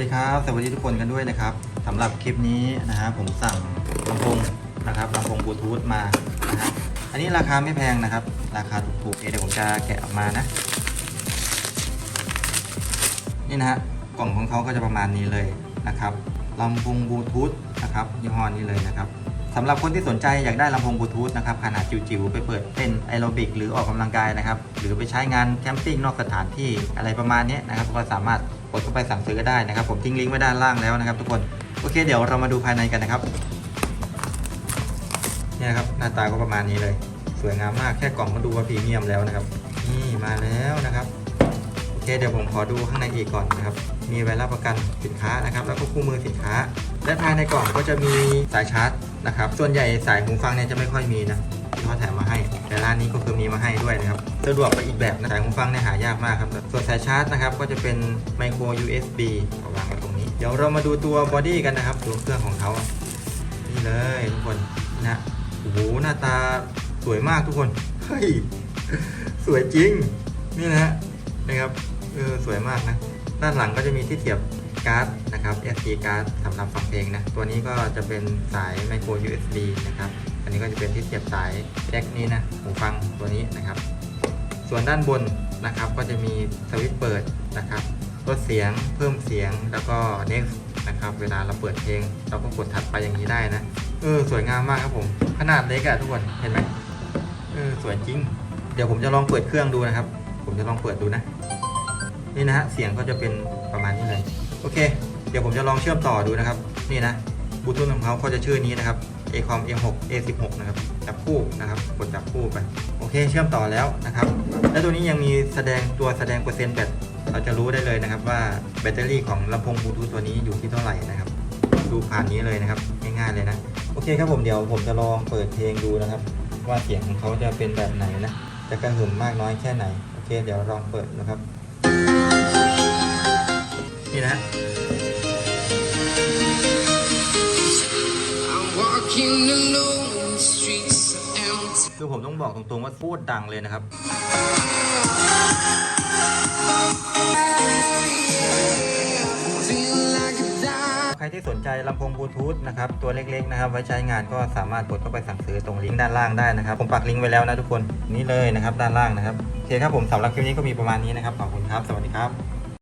สวัสดีครับสวัสดีทุกคนกันด้วยนะครับสำหรับคลิปนี้นะฮะผมสั่งลำโพงนะครับลำโพงบลูทูธมานะฮะอันนี้ราคาไม่แพงนะครับ ราคาถูกๆเดี๋ยวผมจะแกะออกมานะ นี่นะฮะกล่องของเขาก็จะประมาณนี้เลยนะครับลำโพงบลูทูธนะครับยี่ห้อนี้เลยนะครับสำหรับคนที่สนใจอยากได้ลำโพงบลูทูธนะครับขนาดจิ๋วๆไปเปิดเต้นแอโรบิกหรือออกกำลังกายนะครับหรือไปใช้งานแคมปิ้งนอกสถานที่อะไรประมาณนี้นะครับก็สามารถ กดเข้าไปสั่งซื้อก็ได้นะครับ ผมทิ้งลิงก์ไว้ด้านล่างแล้วนะครับ ทุกคนโอเค เดี๋ยวเรามาดูภายในกันนะครับเนี่ยนะครับหน้าตาก็ประมาณนี้เลย สวยงามมากแค่กล่องก็ดูว่าพรีเมียมแล้วนะครับ นี่มาแล้วนะครับโอเคเดี๋ยวผมขอดูข้างในอีกก่อนนะครับ มีใบรับประกันสินค้านะครับ แล้วก็คู่มือสินค้า และภายในกล่องก็จะมีสายชาร์จนะครับ ส่วนใหญ่สายหูฟังเนี่ยจะไม่ค่อยมีนะที่เขาแถมมาให้ แต่ร้านนี้ก็คือมีมาให้ด้วยนะครับ สะดวกไปอีกแบบนะสายหูฟังเนี่ยหายากมากครับ ส่วนสายชาร์จนะครับก็จะเป็น micro USB เอาวางไว้ตรงนี้ เดี๋ยวเรามาดูตัวบอดี้กันนะครับตัวเครื่องของเขา นี่เลยทุกคนนะ โอ้โหหน้าตาสวยมากทุกคน เฮ้ย สวยจริง นี่นะฮะนะครับ เออสวยมากนะ ด้านหลังก็จะมีที่เสียบ การ์ดนะครับ SD การ์ดสำหรับฟังเพลงนะ ตัวนี้ก็จะเป็นสาย micro USB นะครับ อันนี้ก็จะเป็นที่เสียบสายแจ็คนี้นะหูฟังตัวนี้นะครับ ส่วนด้านบนนะครับก็จะมีสวิตช์เปิดนะครับลดเสียงเพิ่มเสียงแล้วก็ next นะครับเวลาเราเปิดเพลง เราก็กดถัดไปอย่างนี้ได้นะเออสวยงามมากครับผม ขนาดเล็กอะทุกคนเห็นไหมเออสวยจริง เดี๋ยวผมจะลองเปิดเครื่องดูนะครับ ผมจะลองเปิดดูนะ นี่นะฮะเสียงก็จะเป็นประมาณนี้เลย โอเค เดี๋ยวผมจะลองเชื่อมต่อดูนะครับ นี่นะบลูทูธของเขาก็จะชื่อนี้นะครับ Acom M6 A16 นะครับ จับคู่นะครับ กดจับคู่ไป โอเค เชื่อมต่อแล้วนะครับ และตัวนี้ยังมีแสดงตัวแสดงเปอร์เซ็นต์แบต เราจะรู้ได้เลยนะครับว่าแบตเตอรี่ของลำโพงบลูทูธตัวนี้อยู่ที่เท่าไหร่นะครับ ดูผ่านนี้เลยนะครับ ง่ายๆเลยนะ โอเคครับผมเดี๋ยวผมจะลองเปิดเพลงดูนะครับ ว่าเสียงของเขาจะเป็นแบบไหนนะ จะกระหึ่มมากน้อยแค่ไหน โอเค เดี๋ยวลองเปิดนะครับ ฮะ I'm walking alone, the streets are empty. คือผมต้องบอกตรงๆว่าพูดดังเลยนะครับ Feel like a dime. ใครที่สนใจลำโพงบลูทูธนะครับ ตัวเล็กๆนะครับ ไว้ใช้งานก็สามารถกดเข้าไปสั่งซื้อตรงลิงก์ด้านล่างได้นะครับ ผมปักลิงก์ไว้แล้วนะทุกคนนี่เลยนะครับด้านล่างนะครับ โอเคครับผมสำหรับคลิปนี้ก็มีประมาณนี้นะครับ ขอบคุณครับ สวัสดีครับ